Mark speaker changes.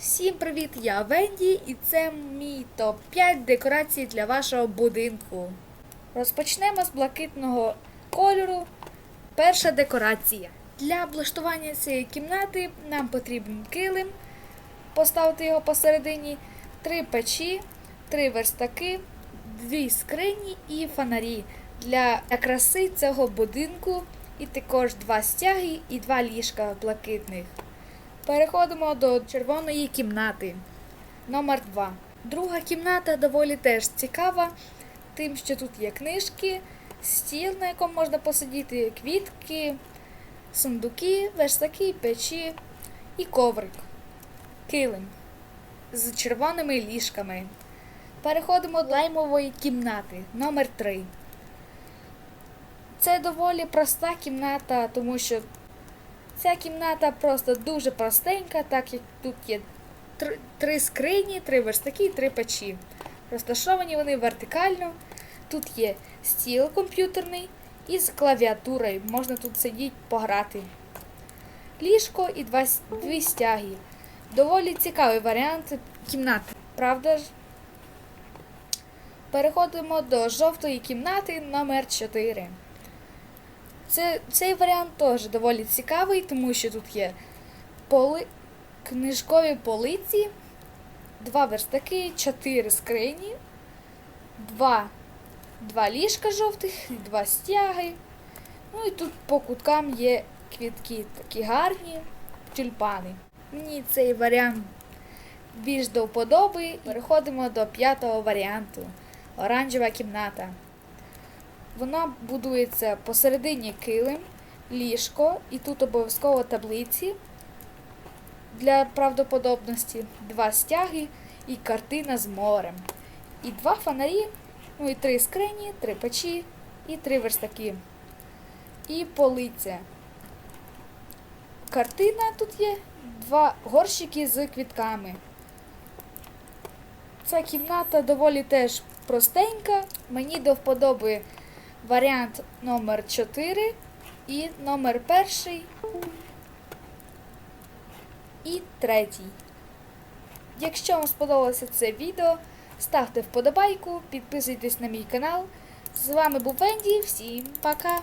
Speaker 1: Всім привіт! Я Венді і це мій топ-5 декорацій для вашого будинку. Розпочнемо з блакитного кольору. Перша декорація. Для облаштування цієї кімнати нам потрібен килим, поставити його посередині, три печі, три верстаки, дві скрині і фонарі для краси цього будинку, і також два стяги і два ліжка блакитних. Переходимо до червоної кімнати. Номер 2. Друга кімната доволі теж цікава, тим, що тут є книжки, стіл, на якому можна посидіти, квітки, сундуки, верстаки, печі і коврик. Килим з червоними ліжками. Переходимо до лаймової кімнати. Номер 3. Це доволі проста кімната, тому що Ця кімната просто дуже простенька, так як тут є три, три скрині, три верстаки і три печі. Розташовані вони вертикально. Тут є стіл комп'ютерний із клавіатурою. Можна тут сидіти пограти. Ліжко і два, дві стяги. Доволі цікавий варіант кімнати, правда ж? Переходимо до жовтої кімнати номер 4. Це, цей варіант теж доволі цікавий, тому що тут є поли, книжкові полиці, два верстаки, чотири скрині, два, два ліжка жовтих, два стяги. Ну і тут по куткам є квітки такі гарні, тюльпани. Мені цей варіант більш до вподоби. Переходимо до п'ятого варіанту. Оранжева кімната. Вона будується посередині килим, ліжко, і тут обов'язково таблиці для правдоподобності, два стяги і картина з морем. І два фонарі, ну і три скрині, три печі і три верстаки. І полиця. Картина тут є, два горщики з квітками. Ця кімната доволі теж простенька. Мені до вподоби варіант номер 4 і номер перший і третій. Якщо вам сподобалося це відео, ставте вподобайку, підписуйтесь на мій канал. З вами був Венді, всім пока!